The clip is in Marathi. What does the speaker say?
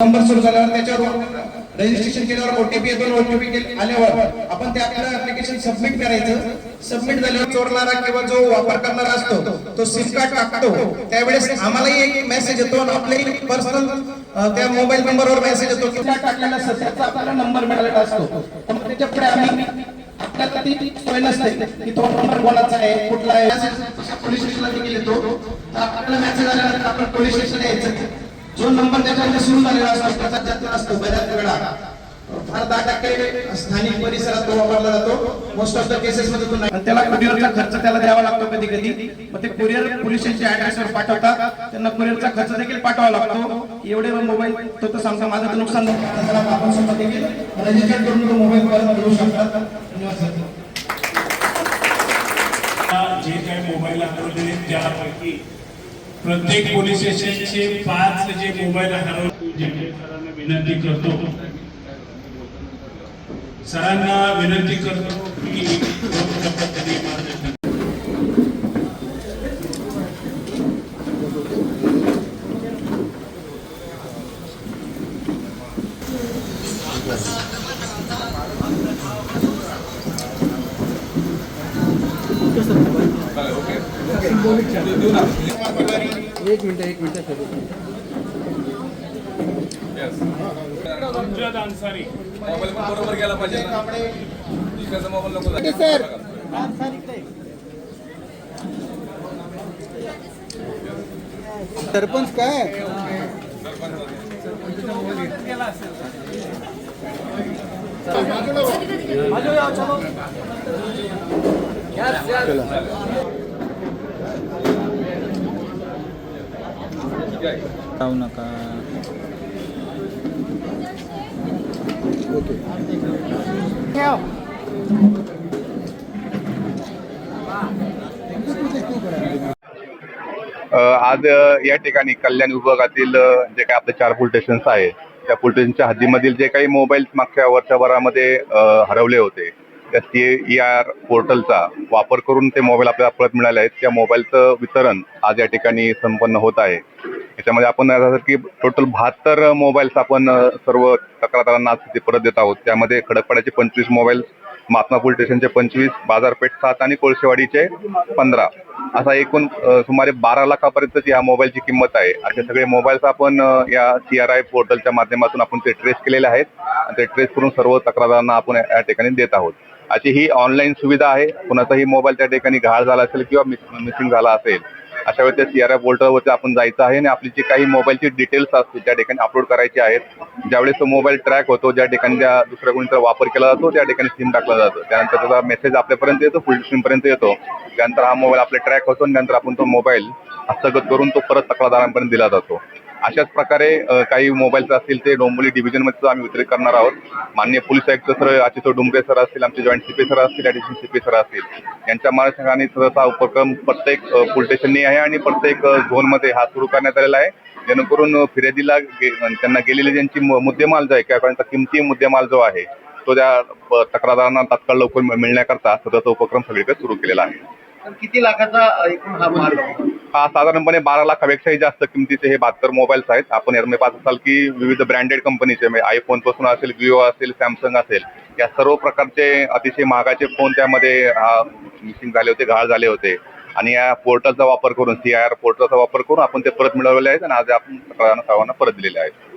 नंबर सुरू झाल्यावर त्याच्यावर रजिस्ट्रेशन केल्यावर ओटीपी येतो ओटीपी आल्यावर आपण ते आपलं ऍप्लिकेशन सबमिट करायचं. सबमिट झाल्यावर चोरणारा किंवा जो वापर करणारा असतो तो सिम कार्ड टाकतो. त्यावेळेस आम्हालाही एक मेसेज येतो आणि आपल्याही पर्सनल त्या मोबाईल नंबरवर मेसेज येतो की टाकलेला सध्याचा आपल्याला नंबर मिळालेला असतो. त्याच्या पुढे आम्ही आपल्याला ती सोय नसते की तो नंबर कोणाचा आहे कुठला आहे. पोलीस स्टेशनला देखील येतो. आपल्याला मेसेज आल्यानंतर आपण पोलीस स्टेशनला यायचं. जो नंबर त्याच्यामध्ये सुरू झालेला असतो त्याचा जास्त असतो बऱ्याच वेळा फार दहा टक्के स्थानिक परिसरात तो वापरला जातो. मोस्ट ऑफ द केसेस मध्ये तो त्याला कुरिअरचा खर्च त्याला द्यावा लागतो कधी कधी मग ते कुरिअर पोलीस स्टेशनच्या ऍड्रेसवर पाठवतात. त्यांना कुरिअरचा खर्च देखील पाठवावा लागतो. एवढे मोबाईल तो तर सांगता माझं तर नुकसान झालं. त्याला आपण स्वतः देखील रजिस्टर करून तो मोबाईल परत मिळवू शकतात. धन्यवाद सर. जे काही मोबाईल त्यापैकी प्रत्येक पोलीस स्टेशनचे पाच जे मोबाईल हरवले विनंती करतो. विनंती मार्गदर्शन एक मिनिट एक मिनिट सर मोबाईल पण बरोबर गेला पाहिजे ना मोबाईल सरपंच काय जाऊ नका. ओके आज या ठिकाणी कल्याण विभागातील जे काही आपले चार पोलीस स्टेशन्स आहेत त्या पोलीस स्टेशनच्या हद्दीमधील जे काही मोबाईल मागच्या वर्षभरामध्ये हरवले होते त्या सी आर पोर्टलचा वापर करून ते मोबाईल आपल्याला परत मिळाले आहेत. त्या मोबाईलचं वितरण आज या ठिकाणी संपन्न होत आहे. याच्यामध्ये आपण की टोटल बहात्तर मोबाईल्स आपण सर्व तक्रारदारांना आज ते परत देत आहोत. त्यामध्ये खडकपाड्याचे पंचवीस मोबाईल महात्मा पोलीस स्टेशनचे पंचवीस बाजारपेठ सात आणि कोळशेवाडीचे पंधरा. असा एकूण सुमारे बारा लाखापर्यंतची या मोबाईलची किंमत आहे. असे सगळे मोबाईल्स आपण या सी आर आय पोर्टलच्या माध्यमातून आपण ते ट्रेस केलेले आहेत. आणि ते ट्रेस करून सर्व तक्रारदारांना आपण या ठिकाणी देत आहोत. अशी ही ऑनलाईन सुविधा आहे. कुणाचाही मोबाईल त्या ठिकाणी घाळ झाला असेल किंवा मिसिंग झाला असेल अशा वेळी त्या सी पोर्टलवरती आपण जायचं आहे आणि आपली जी काही मोबाईलची डिटेल्स असतील त्या ठिकाणी अपलोड करायची आहेत. ज्यावेळेस तो मोबाईल ट्रॅक होतो ज्या ठिकाणी त्या दुसऱ्या कोणीचा वापर केला जातो त्या ठिकाणी सिम टाकला जातो. त्यानंतर त्याचा मेसेज आपल्यापर्यंत येतो फुल पर्यंत येतो. त्यानंतर हा मोबाईल आपला ट्रॅक होतो आणि नंतर आपण तो मोबाईल हस्तगत करून तो परत तक्रारदारांपर्यंत दिला जातो. अशाच प्रकारे काही मोबाईल्स असतील ते डोंबिवली डिव्हिजनमध्ये आम्ही वितरित करणार आहोत. माननीय पोलीस आयुक्त सर आचितो डुंबरे सर असतील आमचे जॉईंट सीपी सर असतील ॲडिशनल सीपी सर असतील यांच्या मार्गदर्शनाने सहसा उपक्रम प्रत्येक पोलीस स्टेशननी आहे आणि प्रत्येक झोनमध्ये हा सुरू करण्यात आलेला आहे. जेणेकरून फिर्यादीला गे- त्यांना गेलेली ज्यांची मुद्देमाल जो आहे किंवा त्यांचा किमती मुद्देमाल जो आहे तो त्या तक्रारदारांना तात्काळ लवकर मिळण्याकरता सध्याचा उपक्रम सगळीकडे सुरू केलेला आहे. किती लाखाचा एकूण हा मार्ग हा साधारणपणे बारा लाखापेक्षाही जास्त किमतीचे हे बहात्तर मोबाईल्स आहेत. आपण यामध्ये पाहत असाल की विविध ब्रँडेड कंपनीचे म्हणजे आयफोनपासून असेल विवो असेल सॅमसंग असेल या सर्व प्रकारचे अतिशय महागाचे फोन त्यामध्ये मिसिंग झाले होते घाळ झाले होते. आणि या पोर्टलचा वापर करून सी आय आर पोर्टलचा वापर करून आपण ते परत मिळवलेले आहेत आणि आज आपण सर्वांना परत दिलेले आहेत.